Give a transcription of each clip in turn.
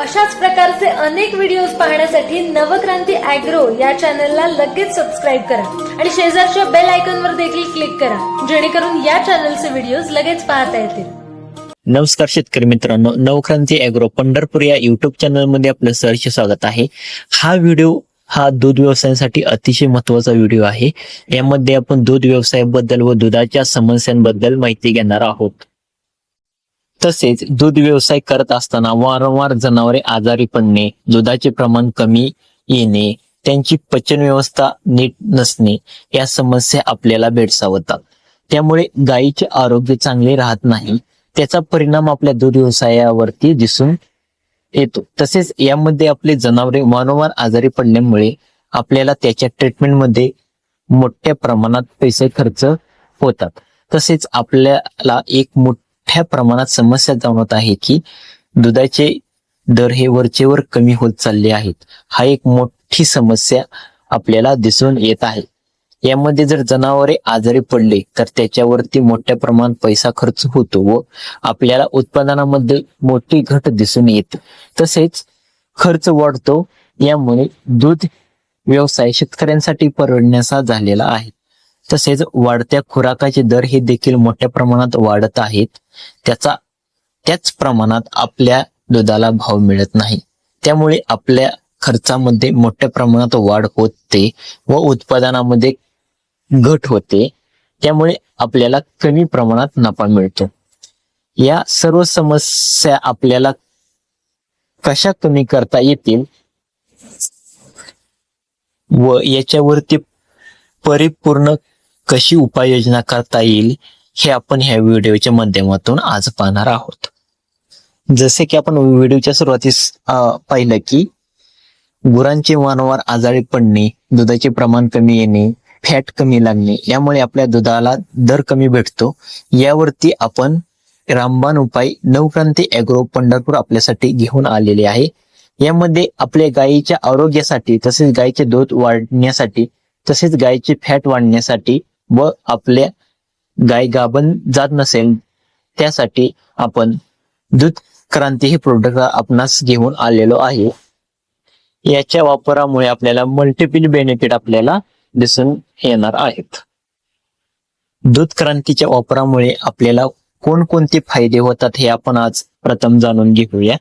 अशाच प्रकारचे अनेक व्हिडिओज पाहण्यासाठी नवक्रांती अॅग्रो या चॅनलला लगेच सबस्क्राईब करा. आणि शेजारच्या बेल आयकॉनवर देखील क्लिक करा जेणेकरून या चॅनलचे व्हिडिओज लगेच पाहता येतील. नमस्कार शेतकरी मित्रांनो नवक्रांती अॅग्रो पंढरपूर या युट्यूब चॅनलमध्ये आपलं सहर्ष स्वागत आहे. हा व्हिडिओ हा दूध व्यवसायासाठी अतिशय महत्त्वाचा व्हिडिओ आहे. यामध्ये आपण दूध व्यवसायाबद्दल व दुधाच्या समस्यांबद्दल माहिती घेणार आहोत. तसेच दूध व्यवसाय करत असताना वारंवार जनावरे आजारी पडणे दुधाचे प्रमाण कमी येणे त्यांची पचन व्यवस्था नीट नसणे या समस्या आपल्याला भेडसावतात. त्यामुळे गायीचे आरोग्य चांगले राहत नाही. त्याचा परिणाम आपल्या दूध व्यवसायावरती दिसून येतो. तसेच यामध्ये आपले जनावरे वारंवार आजारी पडल्यामुळे आपल्याला त्याच्या ट्रीटमेंटमध्ये मोठ्या प्रमाणात पैसे खर्च होतात. तसेच आपल्याला एक मोठ्या प्रमाणात समस्या जाणवत आहे की दुधाचे दर हे वरचेवर कमी होत चालले आहेत. हा एक मोठी समस्या आपल्याला दिसून येत आहे. यामध्ये जर जनावरे आजारी पडले तर त्याच्यावरती मोठ्या प्रमाणात पैसा खर्च होतो व आपल्याला उत्पादनामध्ये मोठी घट दिसून येते. तसेच खर्च वाढतो यामुळे दूध व्यवसाय शेतकऱ्यांसाठी परवडण्याचा झालेला आहे. तसेच वाढत्या खुराकाचे दर हे देखील मोठ्या प्रमाणात वाढत आहेत. त्याचा त्याच प्रमाणात आपल्या दुधाला भाव मिळत नाही. त्यामुळे आपल्या खर्चामध्ये मोठ्या प्रमाणात वाढ होते व उत्पादनामध्ये घट होते. त्यामुळे आपल्याला कमी प्रमाणात नफा मिळतो. या सर्व समस्या आपल्याला कशा कमी करता येतील व याच्यावरती परिपूर्ण कशी उपाययोजना करता येईल हे आपण ह्या व्हिडिओच्या माध्यमातून आज पाहणार आहोत. जसे की आपण व्हिडिओच्या सुरुवातीस पाहिलं की गुरांचे वारंवार आजारी पडणे दुधाचे प्रमाण कमी येणे फॅट कमी लागणे यामुळे आपल्या दुधाला दर कमी भेटतो. यावरती आपण रामबाण उपाय नवक्रांती अॅग्रो पंढरपूर आपल्यासाठी घेऊन आलेले आहे. यामध्ये आपल्या गायीच्या आरोग्यासाठी तसेच गायीचे दूध वाढण्यासाठी तसेच गायीचे फॅट वाढण्यासाठी व आपल्या गाय गाभण जात नसेल त्यासाठी आपण दूध क्रांती हे प्रोडक्ट आपणास घेऊन आलेलो आहे. याच्या वापरामुळे आपल्याला मल्टिपल बेनिफिट आपल्याला दिसून येणार आहेत. दूध क्रांतीच्या वापरामुळे आपल्याला कोणकोणते फायदे होतात हे आपण आज प्रथम जाणून घेऊया.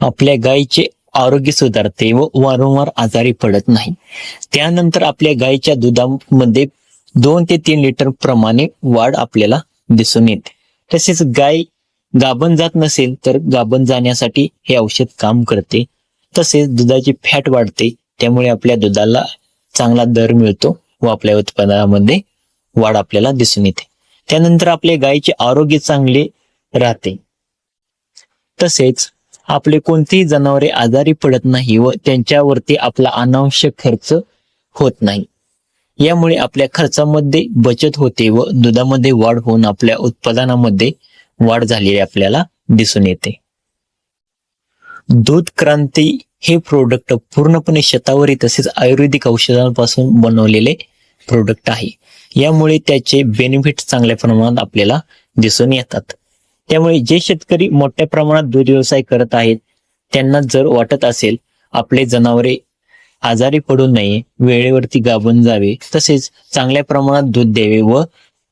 आपल्या गायीचे आरोग्य सुधारते व वारंवार आजारी पडत नाही. त्यानंतर आपल्या गायीच्या दुधामध्ये दोन ते तीन लिटर प्रमाणे वाढ आपल्याला दिसून येते. तसेच गाय गाभण जात नसेल तर गाभण जाण्यासाठी हे औषध काम करते. तसेच दुधाची फॅट वाढते. त्यामुळे आपल्या दुधाला चांगला दर मिळतो व आपल्या उत्पादनामध्ये वाढ आपल्याला दिसून येते. त्यानंतर आपल्या गायीचे आरोग्य चांगले राहते. तसेच आपले कोणतीही जनावरे आजारी पडत नाही व त्यांच्यावरती आपला अनावश्यक खर्च होत नाही. यामुळे आपल्या खर्चामध्ये बचत होते व दुधामध्ये वाढ होऊन आपल्या उत्पादनामध्ये वाढ झालेली आपल्याला दिसून येते. दूध क्रांती हे प्रोडक्ट पूर्णपणे शतावरी तसेच आयुर्वेदिक औषधांपासून बनवलेले प्रोडक्ट आहे. यामुळे त्याचे बेनिफिट चांगल्या प्रमाणात आपल्याला दिसून येतात. त्यामुळे जे शेतकरी मोठ्या प्रमाणात दूध व्यवसाय करत आहेत त्यांना जर वाटत असेल आपले जनावरे आजारी पडू नये वेळेवरती गाभून जावे तसेच चांगल्या प्रमाणात दूध द्यावे व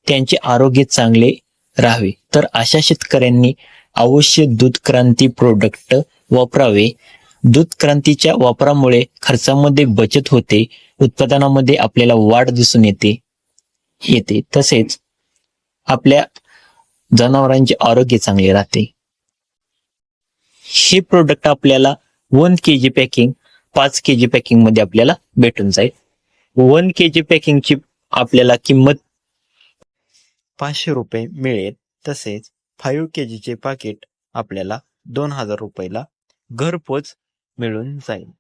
त्यांचे आरोग्य चांगले राहावे तर अशा शेतकऱ्यांनी अवश्य दूध क्रांती प्रोडक्ट वापरावे. दूध क्रांतीच्या वापरामुळे खर्चामध्ये बचत होते उत्पादनामध्ये आपल्याला वाढ दिसून येते येते. तसेच आपल्या जनावरांचे आरोग्य चांगले राहते. हे प्रोडक्ट आपल्याला वन के जी पॅकिंग पाच के जी पॅकिंगमध्ये आपल्याला भेटून जाईल. वन के जी पॅकिंगची आपल्याला किंमत पाचशे रुपये मिळेल. तसेच फाईव्ह के जीचे पाकिट आपल्याला दोन हजार रुपयाला घरपोच मिळून जाईल.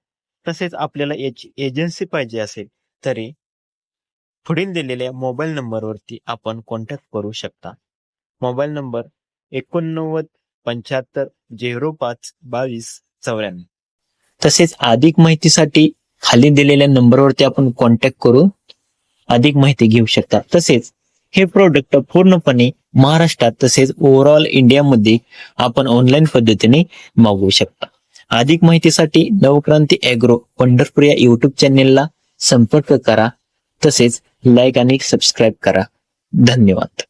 तसेच आपल्याला याची एजन्सी पाहिजे असेल तरी पुढील दिलेल्या मोबाईल नंबरवरती आपण कॉन्टॅक्ट करू शकता. मोबाईल नंबर एकोणनव्वद पंच्याहत्तर झिरो पाच बावीस चौऱ्याण्णव. तसेच अधिक माहितीसाठी खाली दिलेल्या नंबरवरती आपण कॉन्टॅक्ट करून अधिक माहिती घेऊ शकता. तसेच हे प्रोडक्ट पूर्णपणे महाराष्ट्रात तसेच ओव्हरऑल इंडियामध्ये आपण ऑनलाईन पद्धतीने मागवू शकता. अधिक माहितीसाठी नवक्रांती अॅग्रो पंढरपूर या युट्यूब चॅनेलला संपर्क करा. तसेच लाईक आणि सबस्क्राईब करा. धन्यवाद.